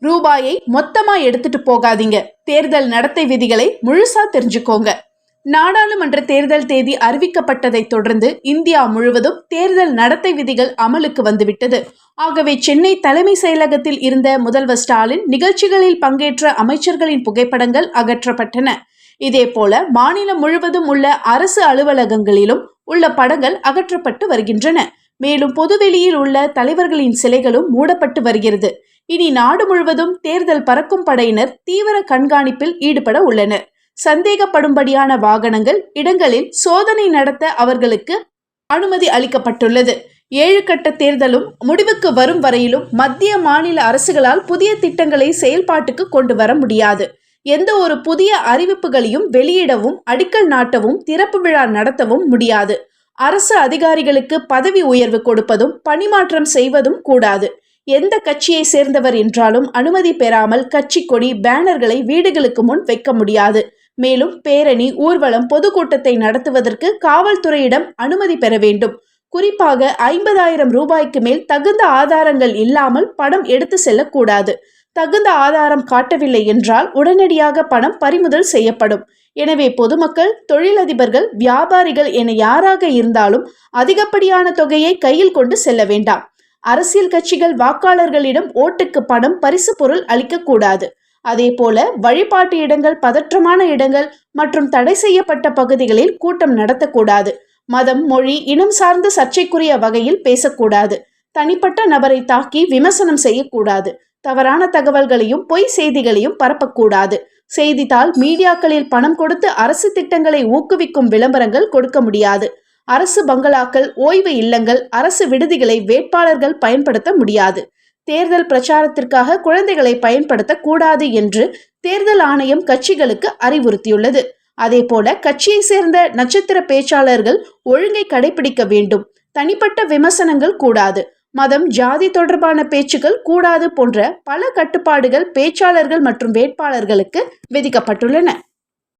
ரூபாயை மொத்தமா எடுத்துட்டு போகாதீங்க. தேர்தல் நடத்தை விதிகளை முழுசா தெரிஞ்சுக்கோங்க. நாடாளுமன்ற தேர்தல் தேதி அறிவிக்கப்பட்டதை தொடர்ந்து இந்தியா முழுவதும் தேர்தல் நடத்தை விதிகள் அமலுக்கு வந்துவிட்டது. ஆகவே சென்னை தலைமை செயலகத்தில் இருந்த முதல்வர் ஸ்டாலின் நிகழ்ச்சிகளில் பங்கேற்ற அமைச்சர்களின் புகைப்படங்கள் அகற்றப்பட்டன. இதேபோல மாநிலம் முழுவதும் உள்ள அரசு அலுவலகங்களிலும் உள்ள படங்கள் அகற்றப்பட்டு வருகின்றன. மேலும் பொதுவெளியில் உள்ள தலைவர்களின் சிலைகளும் மூடப்பட்டு வருகிறது. இனி நாடு முழுவதும் தேர்தல் பறக்கும் படையினர் தீவிர கண்காணிப்பில் ஈடுபட உள்ளனர். சந்தேகப்படும்படியான வாகனங்கள் இடங்களில் சோதனை நடத்த அவர்களுக்கு அனுமதி அளிக்கப்பட்டுள்ளது. ஏழு கட்ட தேர்தலும் முடிவுக்கு வரும் வரையிலும் மத்திய மாநில அரசுகளால் புதிய திட்டங்களை செயல்பாட்டுக்கு கொண்டு வர முடியாது. எந்த ஒரு புதிய அறிவிப்புகளையும் வெளியிடவும் அடிக்கல் நாட்டவும் திறப்பு விழா நடத்தவும் முடியாது. அரசு அதிகாரிகளுக்கு பதவி உயர்வு கொடுப்பதும் பணிமாற்றம் செய்வதும் கூடாது. எந்த கட்சியை சேர்ந்தவர் என்றாலும் அனுமதி பெறாமல் கட்சி கொடி பேனர்களை வீடுகளுக்கு முன் வைக்க முடியாது. மேலும் பேரணி ஊர்வலம் பொதுக்கூட்டத்தை நடத்துவதற்கு காவல்துறையிடம் அனுமதி பெற வேண்டும். குறிப்பாக ஐம்பதாயிரம் ரூபாய்க்கு மேல் தகுந்த ஆதாரங்கள் இல்லாமல் பணம் எடுத்து செல்லக்கூடாது. தகுந்த ஆதாரம் காட்டவில்லை என்றால் உடனடியாக பணம் பறிமுதல் செய்யப்படும். எனவே பொதுமக்கள் தொழிலதிபர்கள் வியாபாரிகள் என யாராக இருந்தாலும் அதிகப்படியான தொகையை கையில் கொண்டு செல்ல வேண்டாம். அரசியல் கட்சிகள் வாக்காளர்களிடம் ஓட்டுக்கு பணம் பரிசு பொருள் அளிக்கக்கூடாது அதேபோல வழிபாட்டு இடங்கள் பதற்றமான இடங்கள் மற்றும் தடை செய்யப்பட்ட பகுதிகளில் கூட்டம் நடத்தக்கூடாது மதம் மொழி இனம் சார்ந்த சர்ச்சைக்குரிய வகையில் பேசக்கூடாது தனிப்பட்ட நபரை தாக்கி விமர்சனம் செய்யக்கூடாது தவறான தகவல்களையும் பொய் செய்திகளையும் பரப்பக்கூடாது. செய்தித்தாள் மீடியாக்களில் பணம் கொடுத்து அரசு திட்டங்களை ஊக்குவிக்கும் விளம்பரங்கள் கொடுக்க முடியாது. அரசு பங்களாக்கள் ஓய்வு இல்லங்கள் அரசு விடுதிகளை வேட்பாளர்கள் பயன்படுத்த முடியாது. தேர்தல் பிரச்சாரத்திற்காக குழந்தைகளை பயன்படுத்த கூடாது என்று தேர்தல் ஆணையம் கட்சிகளுக்கு அறிவுறுத்தியுள்ளது. அதேபோல கட்சியை சேர்ந்த நட்சத்திர பேச்சாளர்கள் ஒழுங்கை கடைபிடிக்க வேண்டும். தனிப்பட்ட விமர்சனங்கள் கூடாது. மதம் ஜாதி தொடர்பான பேச்சுகள் கூடாது போன்ற பல கட்டுப்பாடுகள் பேச்சாளர்கள் மற்றும் வேட்பாளர்களுக்கு விதிக்கப்பட்டுள்ளன.